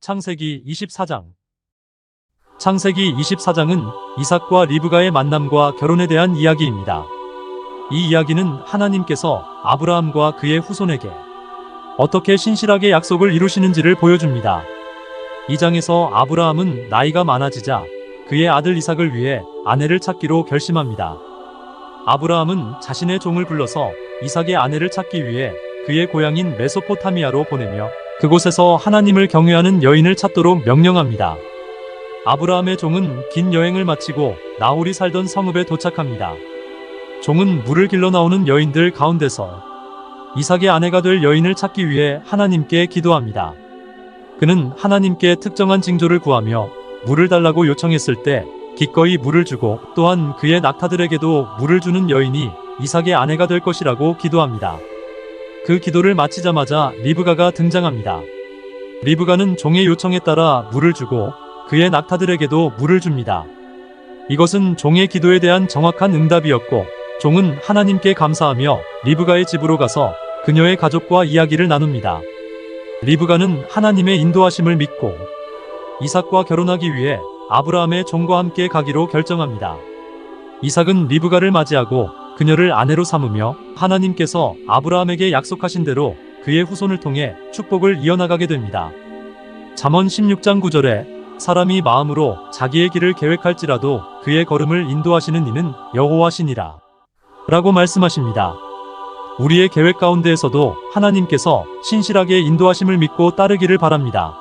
창세기 24장 창세기 24장은 이삭과 리브가의 만남과 결혼에 대한 이야기입니다. 이 이야기는 하나님께서 아브라함과 그의 후손에게 어떻게 신실하게 약속을 이루시는지를 보여줍니다. 이 장에서 아브라함은 나이가 많아지자 그의 아들 이삭을 위해 아내를 찾기로 결심합니다. 아브라함은 자신의 종을 불러서 이삭의 아내를 찾기 위해 그의 고향인 메소포타미아로 보내며 그곳에서 하나님을 경외하는 여인을 찾도록 명령합니다. 아브라함의 종은 긴 여행을 마치고 나홀이 살던 성읍에 도착합니다. 종은 물을 길러 나오는 여인들 가운데서 이삭의 아내가 될 여인을 찾기 위해 하나님께 기도합니다. 그는 하나님께 특정한 징조를 구하며 물을 달라고 요청했을 때 기꺼이 물을 주고 또한 그의 낙타들에게도 물을 주는 여인이 이삭의 아내가 될 것이라고 기도합니다. 그 기도를 마치자마자 리브가가 등장합니다. 리브가는 종의 요청에 따라 물을 주고 그의 낙타들에게도 물을 줍니다. 이것은 종의 기도에 대한 정확한 응답이었고 종은 하나님께 감사하며 리브가의 집으로 가서 그녀의 가족과 이야기를 나눕니다. 리브가는 하나님의 인도하심을 믿고 이삭과 결혼하기 위해 아브라함의 종과 함께 가기로 결정합니다. 이삭은 리브가를 맞이하고 그녀를 아내로 삼으며 하나님께서 아브라함에게 약속하신 대로 그의 후손을 통해 축복을 이어나가게 됩니다. 잠언 16장 9절에 사람이 마음으로 자기의 길을 계획할지라도 그의 걸음을 인도하시는 이는 여호와시니라. 라고 말씀하십니다. 우리의 계획 가운데에서도 하나님께서 신실하게 인도하심을 믿고 따르기를 바랍니다.